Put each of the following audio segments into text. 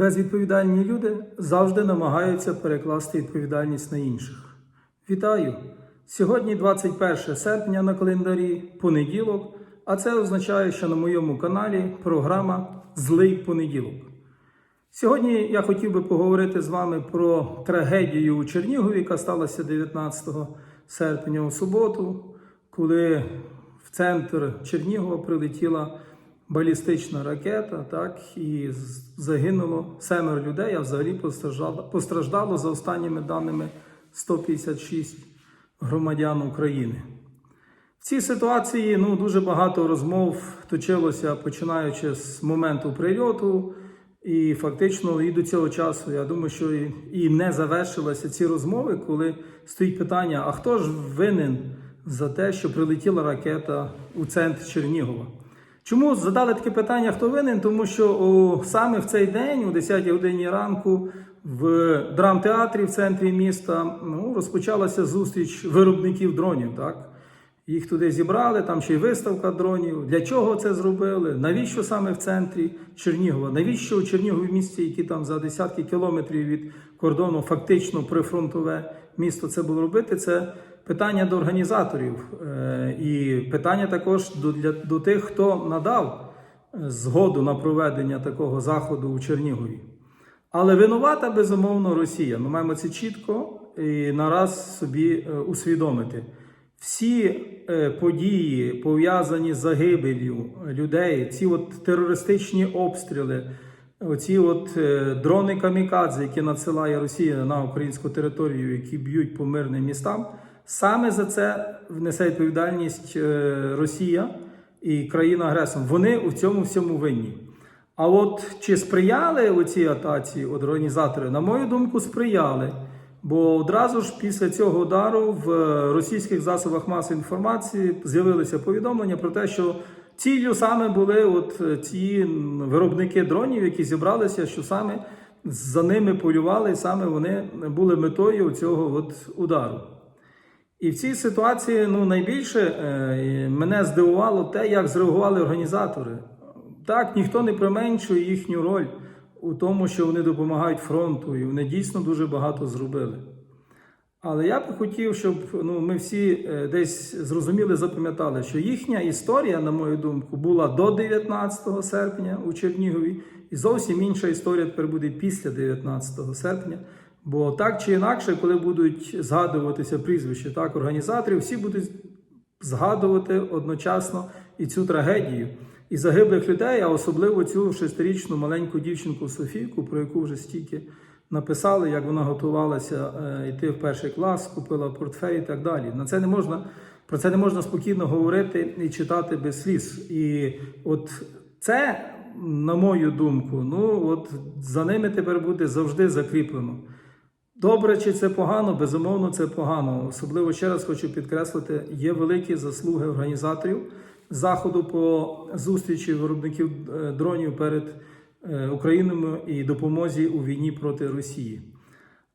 Безвідповідальні люди завжди намагаються перекласти відповідальність на інших. Вітаю! Сьогодні 21 серпня на календарі, понеділок, а це означає, що на моєму каналі програма Злий понеділок. Сьогодні я хотів би поговорити з вами про трагедію у Чернігові, яка сталася 19 серпня у суботу, коли в центр Чернігова прилетіла балістична ракета, так, і загинуло семеро людей, а взагалі постраждало, постраждало за останніми даними 156 громадян України. В цій ситуації ну, дуже багато розмов точилося починаючи з моменту прильоту, і фактично і до цього часу, я думаю, що і, і не завершилися ці розмови, коли стоїть питання: а хто ж винен за те, що прилетіла ракета у центр Чернігова? Чому задали таке питання, хто винен? Тому що о, саме в цей день, о 10 годині ранку, в драмтеатрі в центрі міста ну, розпочалася зустріч виробників дронів. Так? Їх туди зібрали, там ще й виставка дронів. Для чого це зробили? Навіщо саме в центрі Чернігова? Навіщо у Чернігові місті, які там за десятки кілометрів від кордону, фактично прифронтове місто це було робити? Це питання до організаторів Е, і питання також до, для, до тих, хто надав е, згоду на проведення такого заходу у Чернігові. Але винувата, безумовно, Росія. Ми маємо це чітко і нараз собі е, усвідомити. Всі події, пов'язані з загибелью людей, ці от терористичні обстріли, оці от дрони камікадзе, які надсилає Росія на українську територію, які б'ють по мирним містам, саме за це внесе відповідальність е, Росія і країна-агресор. Вони у цьому всьому винні. А от чи сприяли у цій атаці от організатори? На мою думку, сприяли. Бо одразу ж після цього удару в е, російських засобах масової інформації з'явилися повідомлення про те, що ціллю саме були от е, ці виробники дронів, які зібралися, що саме за ними полювали, і саме вони були метою цього от удару. І в цій ситуації ну, найбільше е, мене здивувало те, як зреагували організатори. Так, ніхто не применшує їхню роль у тому, що вони допомагають фронту, і вони дійсно дуже багато зробили. Але я б хотів, щоб ну, ми всі е, десь зрозуміли, запам'ятали, що їхня історія, на мою думку, була до 19 серпня у Чернігові, і зовсім інша історія тепер буде після 19 серпня. Бо так чи інакше, коли будуть згадуватися прізвища так, організаторів, всі будуть згадувати одночасно і цю трагедію, і загиблих людей, а особливо цю шестирічну маленьку дівчинку Софійку, про яку вже стільки написали, як вона готувалася е, йти в перший клас, купила портфель і так далі. На це не можна. Про це не можна спокійно говорити і читати без сліз. І от це, на мою думку, ну от за ними тепер буде завжди закріплено. Добре, чи це погано? Безумовно, це погано. Особливо ще раз хочу підкреслити, є великі заслуги організаторів заходу по зустрічі виробників е, дронів перед е, Україною і допомозі у війні проти Росії.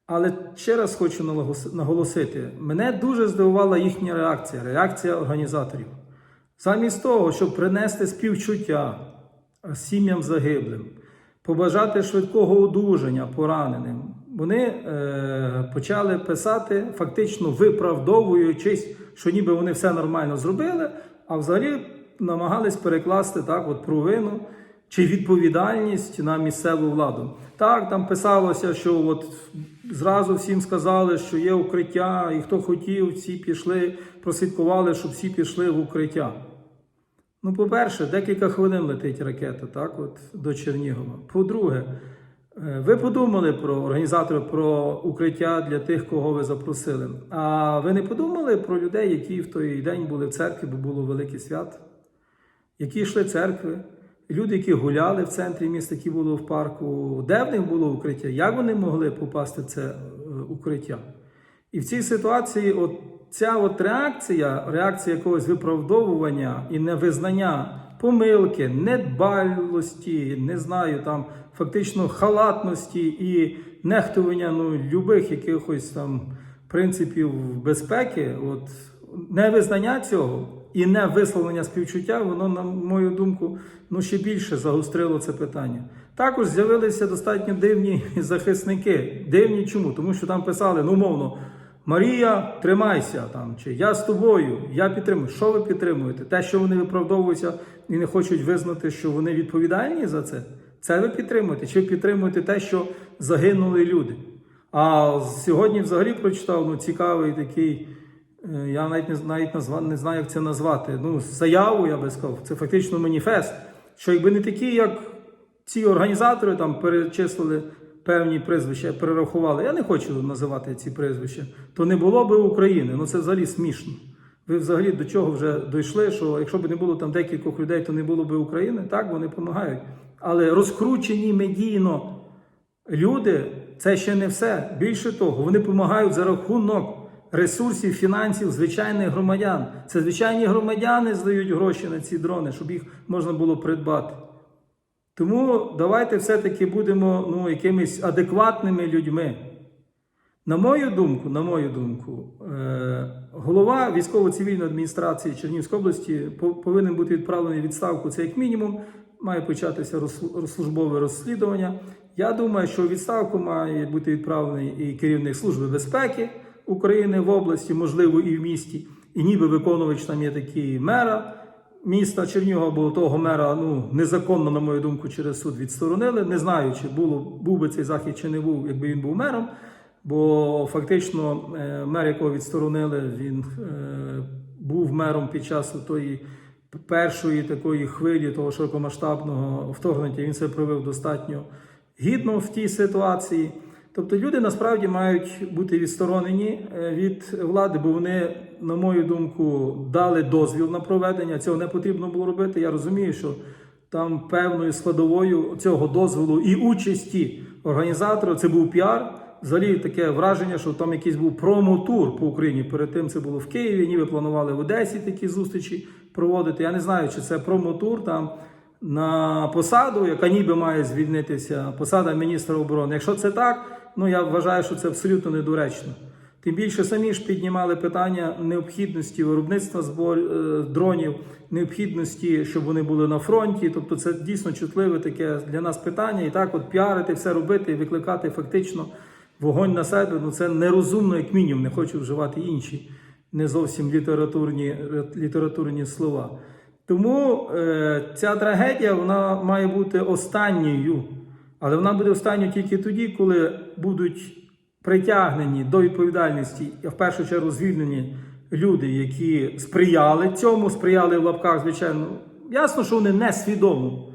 Але ще раз хочу наголос- наголосити: мене дуже здивувала їхня реакція, реакція організаторів. Замість того, щоб принести співчуття сім'ям загиблим, побажати швидкого одужання пораненим, вони е, почали писати, фактично виправдовуючись, що ніби вони все нормально зробили, а взагалі намагались перекласти так, от провину чи відповідальність на місцеву владу. Так, там писалося, що от зразу всім сказали, що є укриття, і хто хотів, всі пішли, прослідкували, щоб всі пішли в укриття. Ну, по-перше, декілька хвилин летить ракета, так, от до Чернігова. По-друге, ви подумали про організаторів про укриття для тих, кого ви запросили. А ви не подумали про людей, які в той день були в церкві, бо було велике свято, які йшли церкви, люди, які гуляли в центрі міста, які були в парку, де в них було укриття, як вони могли попасти в це е, укриття? І в цій ситуації, от ця от реакція, реакція якогось виправдовування і невизнання помилки, недбалості, не знаю, там фактично халатності і нехтування ну, любих якихось там принципів безпеки, от невизнання цього і не висловлення співчуття, воно, на мою думку, ну ще більше загострило це питання. Також з'явилися достатньо дивні захисники. Дивні чому? Тому що там писали, ну мовно, Марія, тримайся там, чи я з тобою, я підтримую. Що ви підтримуєте? Те, що вони виправдовуються і не хочуть визнати, що вони відповідальні за це. Це ви підтримуєте? Чи ви підтримуєте те, що загинули люди? А сьогодні взагалі прочитав ну, цікавий такий, е, я навіть не, навіть назва, не знаю, як це назвати. Ну, заяву, я би сказав, це фактично маніфест. Що якби не такі, як ці організатори там перечислили певні прізвища, перерахували. Я не хочу називати ці прізвища, то не було би України. Ну це взагалі смішно. Ви взагалі до чого вже дійшли, що якщо б не було там декількох людей, то не було б України. Так, вони допомагають. Але розкручені медійно люди це ще не все. Більше того, вони допомагають за рахунок ресурсів, фінансів звичайних громадян. Це звичайні громадяни здають гроші на ці дрони, щоб їх можна було придбати. Тому давайте все-таки будемо ну, якимись адекватними людьми. На мою думку, на мою думку, е, голова військово-цивільної адміністрації Чернігівської області по- повинен бути відправлений відставку. Це як мінімум має початися службове розслідування. Я думаю, що відставку має бути відправлений і керівник служби безпеки України в області, можливо, і в місті. І ніби виконувач там є такий мера міста Чернігова, бо того мера ну незаконно, на мою думку, через суд відсторонили. Не знаю, чи було був би цей захід, чи не був, якби він був мером. Бо фактично е, мер, якого відсторонили, він е, був мером під час тої першої такої хвилі того широкомасштабного вторгнення. Він це провів достатньо гідно в тій ситуації. Тобто люди насправді мають бути відсторонені е, від влади, бо вони, на мою думку, дали дозвіл на проведення. Цього не потрібно було робити. Я розумію, що там певною складовою цього дозволу і участі організатора це був піар. Взагалі таке враження, що там якийсь був промо-тур по Україні. Перед тим це було в Києві, ніби планували в Одесі такі зустрічі проводити. Я не знаю, чи це промо-тур там на посаду, яка ніби має звільнитися, посада міністра оборони. Якщо це так, ну я вважаю, що це абсолютно недоречно. Тим більше самі ж піднімали питання необхідності виробництва збор е, дронів, необхідності, щоб вони були на фронті. Тобто, це дійсно чутливе таке для нас питання. І так, от піарити, все робити викликати фактично вогонь на себе. Ну це нерозумно, як мінімум. Не хочу вживати інші не зовсім літературні, літературні слова. Тому е, ця трагедія вона має бути останньою, але вона буде останньою тільки тоді, коли будуть притягнені до відповідальності, а в першу чергу звільнені люди, які сприяли цьому, сприяли в лапках, звичайно. Ясно, що вони несвідомо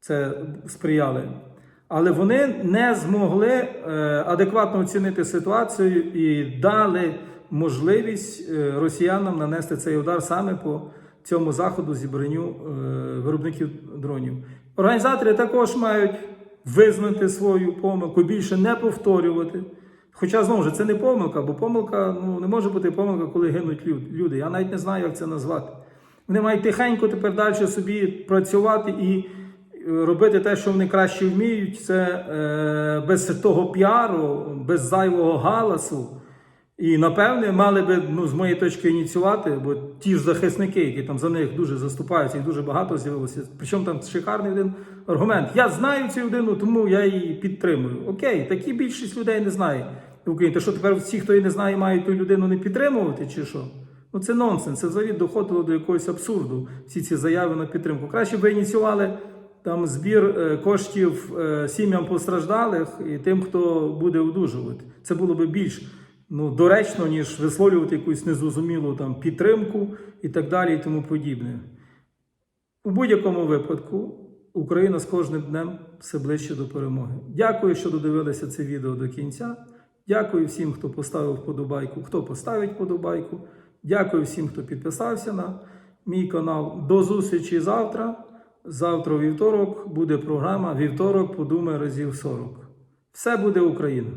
це сприяли. Але вони не змогли е, адекватно оцінити ситуацію і дали можливість е, росіянам нанести цей удар саме по цьому заходу зібранню е, виробників дронів. Організатори також мають визнати свою помилку, більше не повторювати. Хоча знову ж це не помилка, бо помилка ну, не може бути помилка, коли гинуть люди. Я навіть не знаю, як це назвати. Вони мають тихенько тепер далі собі працювати і робити те, що вони краще вміють. Це е, без того піару, без зайвого галасу. І напевне мали би, ну, з моєї точки ініціювати, бо ті ж захисники, які там за них дуже заступаються, їх дуже багато з'явилося. Причому там шикарний один аргумент. Я знаю цю людину, тому я її підтримую. Окей, такі більшість людей не знає в Україні. То що тепер всі, хто її не знає, мають ту людину не підтримувати, чи що? Ну це нонсенс. Це взагалі доходило до якогось абсурду. Всі ці заяви на підтримку. Краще би ініціювали там збір е, коштів е, сім'ям постраждалих і тим, хто буде одужувати. Це було би більш ну, доречно, ніж висловлювати якусь незрозумілу там підтримку і так далі, і тому подібне. У будь-якому випадку Україна з кожним днем все ближче до перемоги. Дякую, що додивилися це відео до кінця. Дякую всім, хто поставив вподобайку, хто поставить вподобайку. Дякую всім, хто підписався на мій канал. До зустрічі завтра. Завтра вівторок буде програма Вівторок подумай разів 40. Все буде Україна!